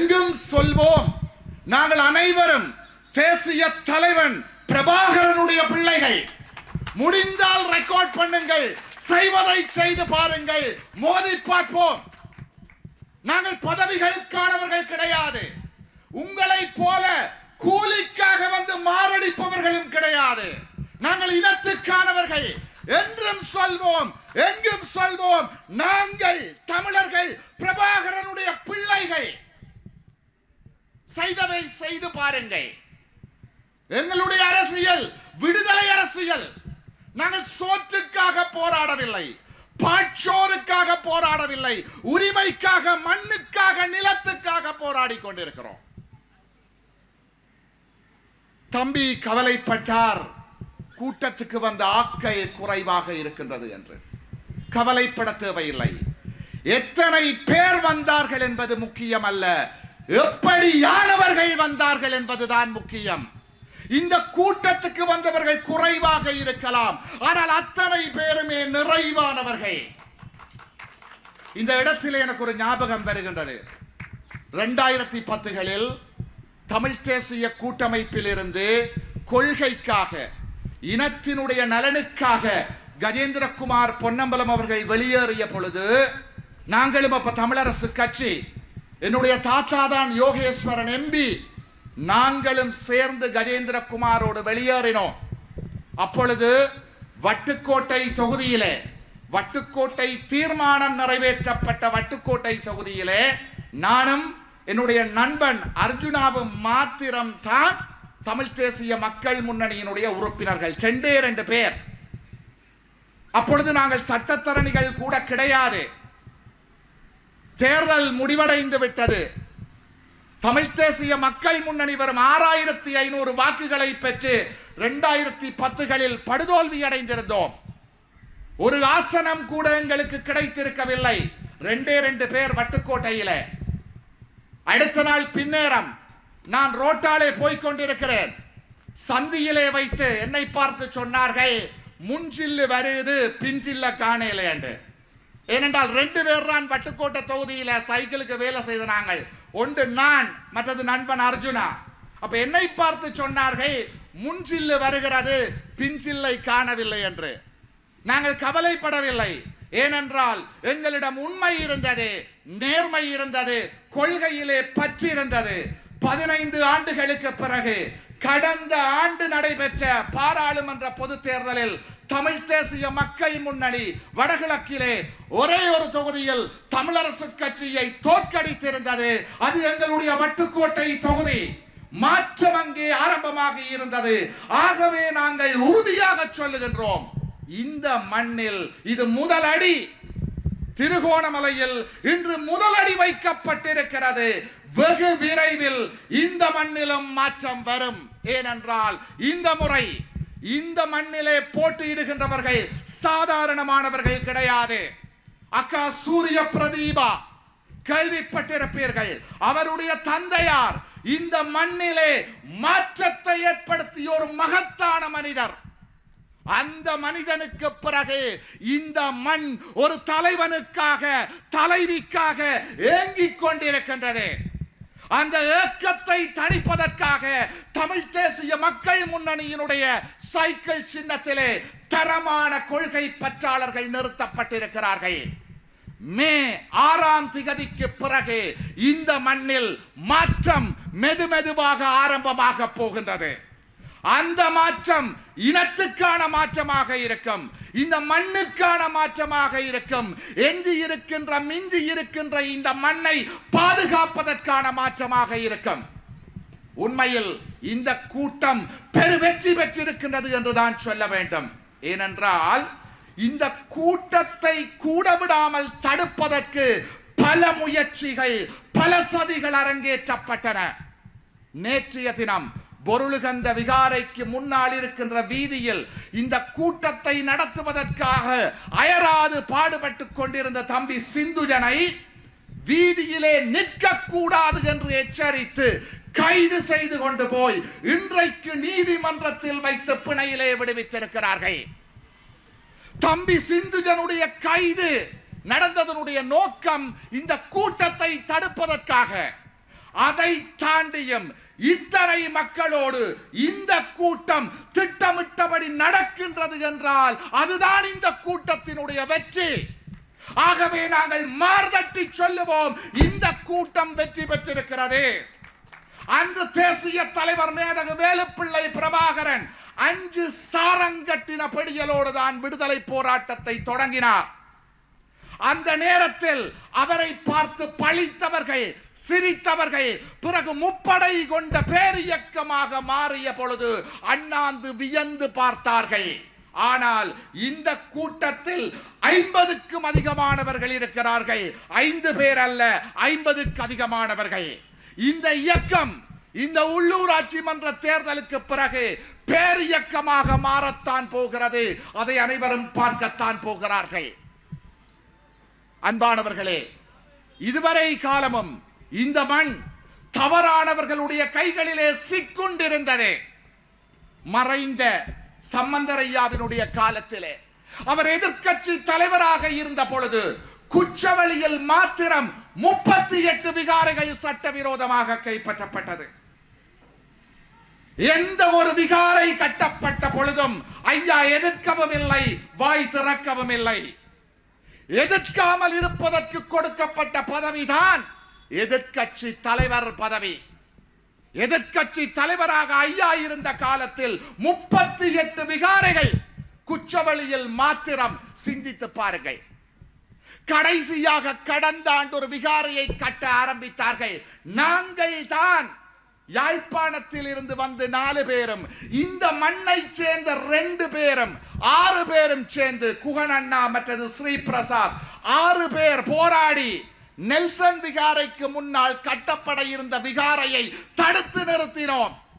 எங்கும் சொல்வோம். நாங்கள் அனைவரும் தேசிய தலைவன் பிரபாகரனுடைய பிள்ளைகள். முடிந்தால் ரெக்கார்ட் பண்ணுங்கள். செய்வதை செய்து பாருங்கள். மோதி பார்ப்போம். நாங்கள் பதவிகளுக்கானவர்கள் கிடையாது. உங்களை போல கூலிக்காக வந்து மாரடிப்பவர்களும் கிடையாது. நாங்கள் இனத்துக்கானவர்கள். என்றும் சொல்வோம் எங்கும் சொல்வோம் நாங்கள் தமிழர்கள் பிரபாகரனுடைய செய்தவை செய்து பாருங்கள். எங்களுடைய அரசியல் விடுதலை அரசியல். நாங்கள் சோற்றுக்காக போராடவில்லை பாட்சோருக்காக போராடவில்லை உரிமைக்காக மண்ணுக்காக நிலத்துக்காக போராடி கொண்டிருக்கிறோம். தம்பி கவலைப்பட்டார் கூட்டத்துக்கு வந்த ஆக்கை குறைவாக இருக்கின்றது என்று. கவலைப்பட தேவையில்லை. எத்தனை பேர் வந்தார்கள் என்பது முக்கியம் அல்ல எப்படியானவர்கள் வந்தார்கள் என்பதுதான் முக்கியம். இந்த கூட்டத்துக்கு வந்தவர்கள் குறைவாக இருக்கலாம். ஆனால் அத்தனை பேருமே நிறைவானவர்கள். இந்த இடத்தில் எனக்கு ஒரு ஞாபகம் வருகின்றது. ரெண்டாயிரத்தி பத்துகளில் தமிழ் தேசிய கூட்டமைப்பிலிருந்து கொள்கைக்காக இனத்தினுடைய நலனுக்காக கஜேந்திரகுமார் பொன்னம்பலம் அவர்கள் வெளியேறிய பொழுது நாங்களும் அப்ப தமிழரசு கட்சி என்னுடைய தாத்தா தான் யோகேஸ்வரன் எம்பி. நாங்களும் சேர்ந்து கஜேந்திரகுமாரோடு வெளியேறினோம். அப்பொழுது வட்டுக்கோட்டை தொகுதியிலே வட்டுக்கோட்டை தீர்மானம் நிறைவேற்றப்பட்ட வட்டுக்கோட்டை தொகுதியிலே நானும் என்னுடைய நண்பன் அர்ஜுனாவும் மாத்திரம் தான் தமிழ் தேசிய மக்கள் முன்னணியினுடைய உறுப்பினர்கள் ரெண்டே ரெண்டு பேர். அப்பொழுது நாங்கள் சட்டத்தரணிகள் கூட கிடையாது. தேர்தல் முடிவடைந்து விட்டது. தமிழ் தேசிய மக்கள் முன்னணி வரும் ஆறாயிரத்தி ஐநூறு வாக்குகளை பெற்று இரண்டாயிரத்தி பத்துகளில் படுதோல்வி அடைந்திருந்தோம் ஒரு ஆசனம் கூட எங்களுக்கு கிடைத்திருக்கவில்லை. ரெண்டே ரெண்டு பேர் வட்டுக்கோட்டையில. அடுத்த நாள் பின்னேரம் நான் ரோட்டாலே போய்கொண்டிருக்கிறேன் சந்தியிலே வைத்து என்னை பார்த்து சொன்னார்கள் முன்சில்லு வருது பின்சில்ல காணல என்று. ஏனென்றால் ரெண்டு பேர் தான் வட்டுக்கோட்டை தொகுதியில சைக்கிளுக்கு வேலை செய்த நாங்கள். ஒன்று நான் மற்றது நண்பன் அர்ஜுனா. அப்ப என்னை பார்த்து சொன்னார்கள் முன்சில்லு வருகிறது பின்சில்லை காணவில்லை என்று. நாங்கள் கவலைப்படவில்லை. ஏனென்றால் எங்களிடம் உண்மை இருந்தது நேர்மை இருந்தது கொள்கையிலே பற்றி இருந்தது பதினைந்து ஆண்டுகளுக்கு பிறகு கடந்த ஆண்டு நடைபெற்ற பாராளுமன்ற பொது தேர்தலில் தமிழ் தேசிய மக்கள் முன்னணி வடகிழக்கிலே ஒரே ஒரு தொகுதியில் தமிழரசு கட்சியை தோற்கடித்திருந்தது. அது எங்களுடைய வட்டுக்கோட்டை தொகுதி. மாற்றம் அங்கே ஆரம்பமாகி இருந்தது. ஆகவே நாங்கள் உறுதியாக சொல்லுகின்றோம். இந்த மண்ணில் இது முதல் அடி. திருகோணமலையில் இன்று முதலடி வைக்கப்பட்டிருக்கிறது. வெகு விரைவில் இந்த மண்ணிலும் மாற்றம் வரும். ஏனென்றால் இந்த முறை இந்த மண்ணிலே போட்டியிடுகின்றவர்கள் சாதாரணமானவர்கள் கிடையாது. அக்கா சூரிய பிரதீபா கேள்விப்பட்டிருப்பீர்கள். அவருடைய தந்தையார் இந்த மண்ணிலே மாற்றத்தை ஏற்படுத்திய ஒரு மகத்தான மனிதர். அந்த மனிதனுக்கு பிறகு இந்த மண் ஒரு தலைவனுக்காக தலைவிக்காக ஏங்கிக் கொண்டிருக்கின்றது. அந்த ஏக்கத்தை தணிப்பதற்காக தமிழ் தேசிய மக்கள் முன்னணியினுடைய சைக்கிள் சின்னத்திலே தரமான கொள்கை பற்றாளர்கள் நிறுத்தப்பட்டிருக்கிறார்கள். மே ஆறாம் திகதிக்கு பிறகு இந்த மண்ணில் மாற்றம் மெதுமெதுவாக ஆரம்பமாக போகின்றது. அந்த மாற்றம் இனத்துக்கான மாற்றமாக இருக்கும். இந்த மண்ணுக்கான மாற்றமாக இருக்கும். எஞ்சி இருக்கின்ற மிஞ்சி இருக்கின்ற இந்த மண்ணை பாதுகாப்பதற்கான மாற்றமாக இருக்கும். உண்மையில் இந்த கூட்டம் பெரு வெற்றி பெற்றிருக்கின்றது என்றுதான் சொல்ல வேண்டும். ஏனென்றால் இந்த கூட்டத்தை கூட விடாமல் தடுப்பதற்கு பல முயற்சிகள் பல சதிகள் அரங்கேற்றப்பட்டன. நேற்றைய தினம் பொருளுகந்த விகாரைக்கு முன்னால் இருக்கின்ற வீதியில் இந்த கூட்டத்தை நடத்துவதற்காக அயராது பாடுபட்டு கொண்டிருந்த தம்பி சிந்துஜனை வீதியிலே நிற்கக்கூடாது என்று எச்சரித்து கைது செய்து கொண்டு போய் இன்றைக்கு நீதிமன்றத்தில் வைத்து பிணையிலே விடுவித்திருக்கிறார்கள். தம்பி சிந்துஜனுடைய கைது நடந்ததனுடைய நோக்கம் இந்த கூட்டத்தை தடுப்பதற்காக. அதை தாண்டியும் இத்தனை மக்களோடு இந்த கூட்டம் திட்டமிட்டபடி நடக்கின்றது என்றால் அதுதான் இந்த கூட்டத்தினுடைய வெற்றி. ஆகவே நாங்கள் மார்தட்டி சொல்லுவோம் இந்த கூட்டம் வெற்றி பெற்றிருக்கிறது. அன்று தேசிய தலைவர் மேதகு வேலுப்பிள்ளை பிரபாகரன் அஞ்சு சாரங்கட்டின பிடியலோடு தான் விடுதலை போராட்டத்தை தொடங்கினார். அந்த நேரத்தில் அவரை பார்த்து பழித்தவர்கள் சிரித்தவர்கள் பிறகு முப்படை கொண்ட பேரியக்கமாக மாறிய பொழுது அண்ணாந்து வியந்து பார்த்தார்கள். ஆனால் இந்த கூட்டத்தில் ஐம்பதுக்கும் அதிகமானவர்கள் இருக்கிறார்கள். ஐந்து பேர் அல்ல ஐம்பதுக்கு அதிகமானவர்கள். இந்த இயக்கம் இந்த உள்ளூராட்சி மன்ற தேர்தலுக்கு பிறகு பேரியக்கமாக மாறத்தான் போகிறது. அதை அனைவரும் பார்க்கத்தான் போகிறார்கள். அன்பானவர்களே இதுவரை காலமும் இந்த மண் தவறானவர்களுடைய கைகளிலே சிக்குண்டிருந்ததே. மறைந்த சம்பந்தரையாவினுடைய காலத்திலே அவர் எதிர்க்கட்சி தலைவராக இருந்த பொழுது குச்சவழியில் மாத்திரம் முப்பத்தி எட்டு விகாரைகள் சட்டவிரோதமாக கைப்பற்றப்பட்டது. எந்த ஒரு விகாரை கட்டப்பட்ட பொழுதும் ஐயா எதிர்க்கவும் இல்லை வாய் திறக்கவும் இல்லை. எதிர்க்காமல் இருப்பதற்கு கொடுக்கப்பட்ட பதவிதான் எதிர்க்கட்சி தலைவர் பதவி. எதிர்க்கட்சி தலைவராக ஐயா இருந்த காலத்தில் முப்பத்தி எட்டு விகாரைகள் குச்சவழியில் மாத்திரம் சிந்தித்து பாருங்கள். கடைசியாக கடந்த ஆண்டு ஒரு விகாரையை கட்ட ஆரம்பித்தார்கள். நாங்கள் தான் யாழ்ப்பாணத்தில் இருந்து வந்து நாலு பேரும் இந்த மண்ணை சேர்ந்த ரெண்டு பேரும் ஆறு பேரும் சேர்ந்து குகன் அண்ணா மற்றது ஸ்ரீ பிரசாத் ஆறு பேர் போராடி நெல்சன் விகாரைக்கு முன்னால் கட்டப்பட இருந்த விகாரையை தடுத்து நிறுத்தினோம்.